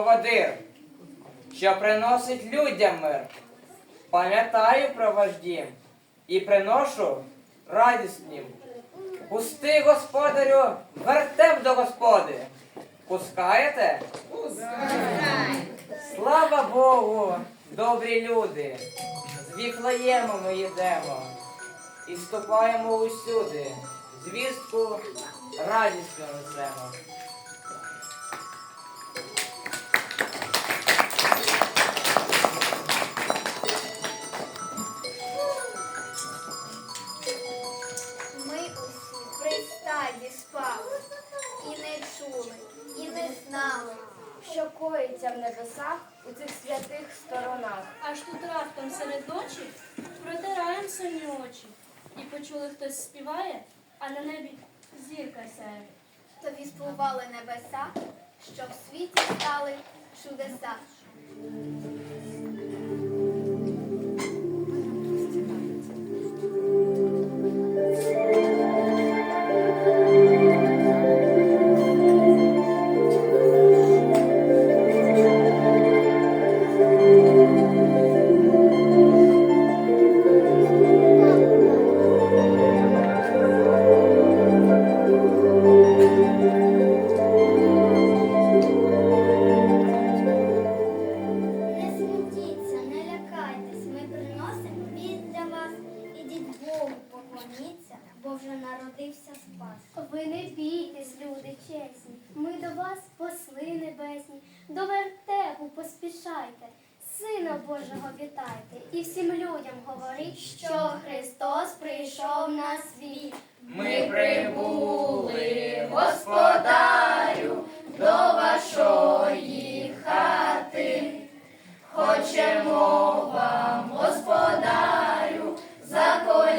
поводир, що приносить людям мир. Пам'ятаю про ваш дім і приношу радість їм. Пусти, господарю, вертеп до господи. Пускаєте? Слава Богу, добрі люди. З Віфлеєму ми йдемо і ступаємо усюди. Звістку радісно несемо. Що в небесах у цих святих сторонах. Аж тут раптом серед ночі протираєм сонні очі. І почули, хтось співає, а на небі зірка сяє. Тобі спливали небеса, що в світі стали чудеса. Поспішайте, Сина Божого вітайте, і всім людям говоріть, що Христос прийшов на світ. Ми прибули, господарю, до вашої хати. Хочемо вам, господарю, заколядувати.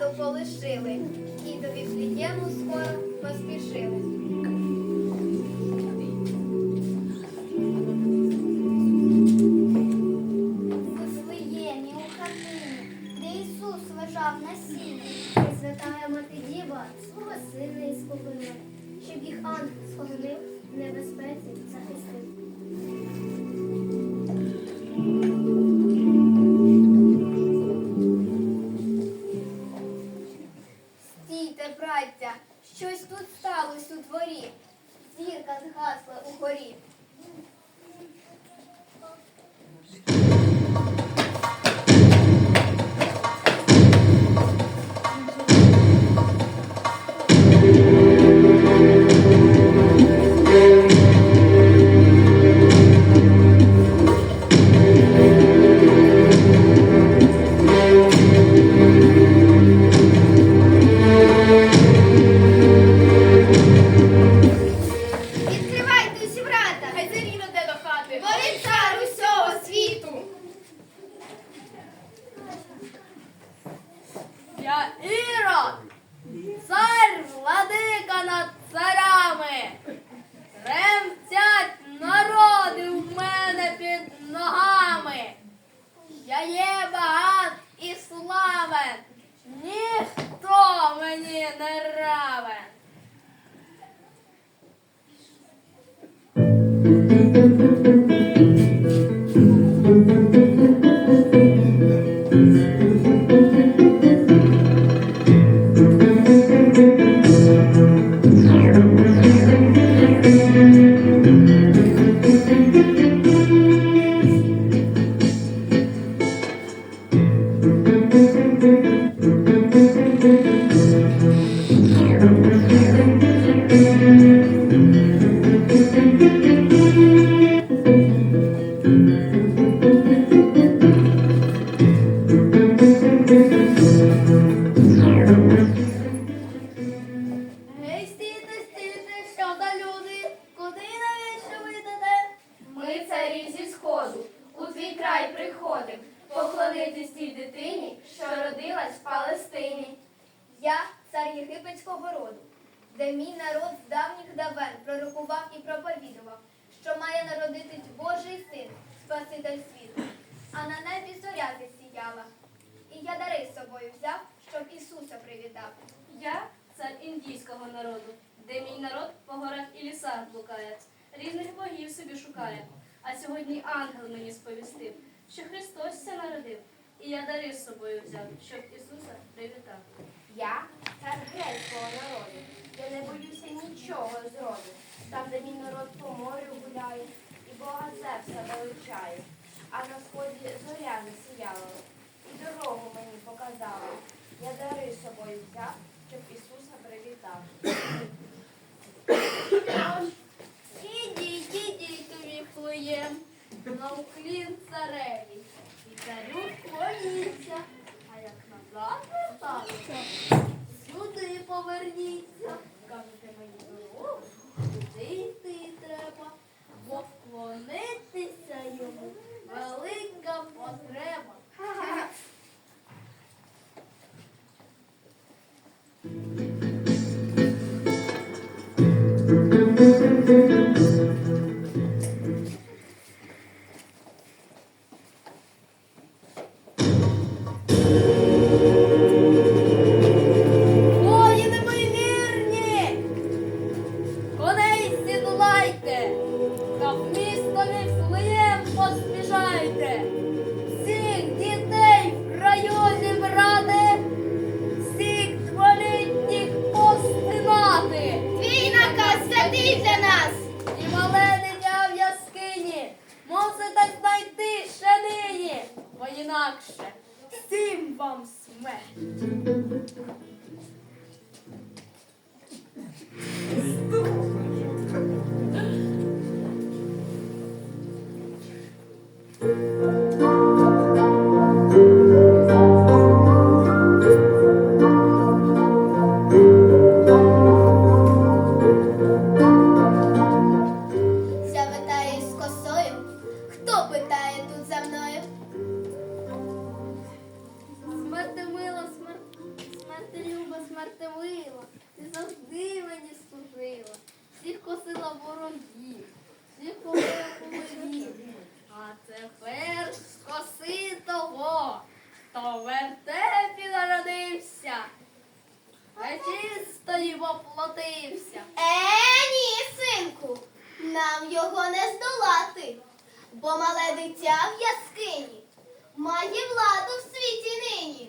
І полишили, і до Віфлієму скоро поспішили. зірка згасла угорі. мені не равен. Thank you. царів зі сходу, у твій край приходив поклонитись тій дитині, що родилась в Палестині. Я цар єгипетського роду, де мій народ з давніх давен пророкував і проповідував, що має народитись Божий син, Спаситель світу, а на небі зоря засіяла. І я дари з собою взяв, щоб Ісуса привітав. Я цар індійського народу, де мій народ по горах і лісах блукає, різних богів собі шукає. А сьогодні ангел мені сповістив, що Христос ся народив, і я дари з собою взяв, щоб Ісуса привітав. Я цар грецького народу. Я не боюся нічого зроду. Там, де мій народ по морю гуляє, і Бога Зевса величає. А на сході зоря засіяла, і дорогу мені показала. Я дари з собою взяв, щоб Ісуса привітав. Інакше всім вам смерть. Ся нечистої воплотився. Е, ні, синку, нам його не здолати, бо мале дитя в яскині має владу в світі нині.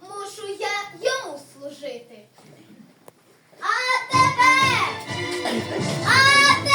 Мушу я йому служити. А тебе, а тебе,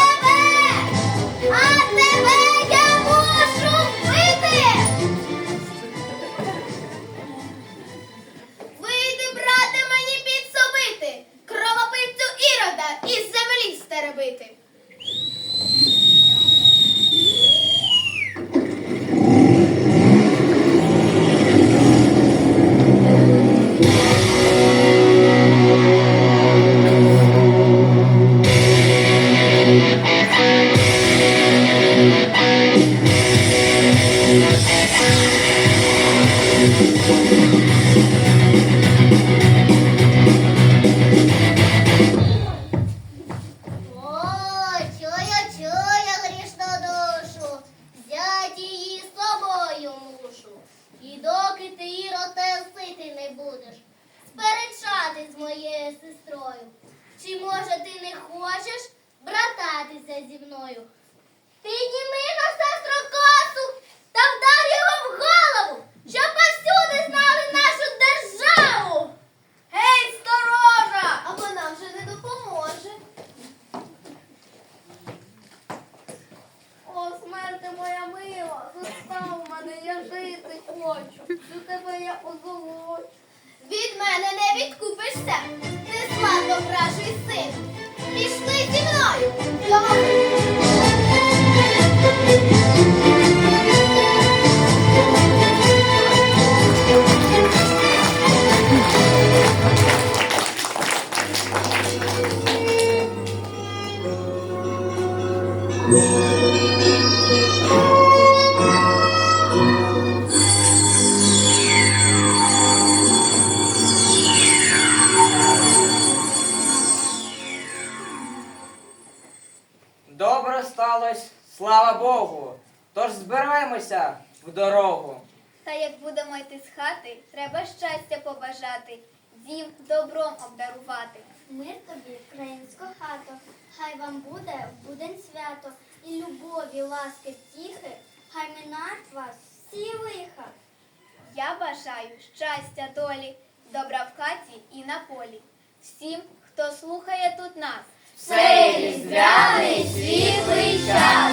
Тож збираємося в дорогу. Та як будемо йти з хати, треба щастя побажати, дім добром обдарувати. Мир тобі, українська хато, хай вам буде в будень свято, і любові, ласки, втіхи, хай минають вас всі лиха. Я бажаю щастя долі, добра в хаті і на полі. Всім, хто слухає тут нас. Цей різдвяний світлий час.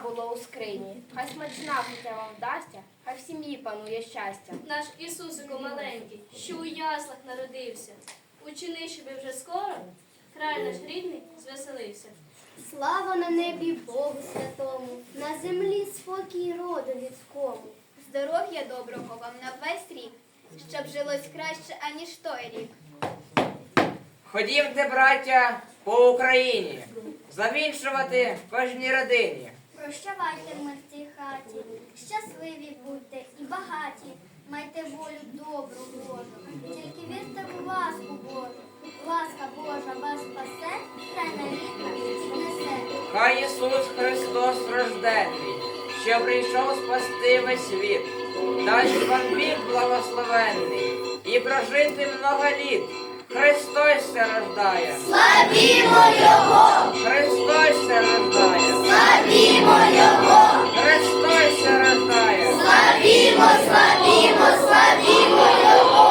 Було у скрині, хай смачна життя вам вдасться, хай в сім'ї панує щастя. Наш Ісусико маленький, що у яслах народився. Учини, щоби вже скоро край наш рідний звеселився. Слава на небі Богу святому, на землі спокій роду людському. Здоров'я доброго вам на весь рік, щоб жилось краще, аніж той рік. Ходімте, браття, по Україні, завіншувати кожній родині. Прощавайте ми в цій хаті, щасливі будьте і багаті, майте волю добру Божу, тільки вірте в ласку Божу. Ласка Божа вас спасе, край на віка піднесе. Хай Ісус Христос рождений, що прийшов спасти весь світ, дасть вам вік благословенний і прожити много літ. Христос рождає. Славімо Його! Христос рождає. Славімо Його! Христос рождає. Славімо, славімо, славімо Його!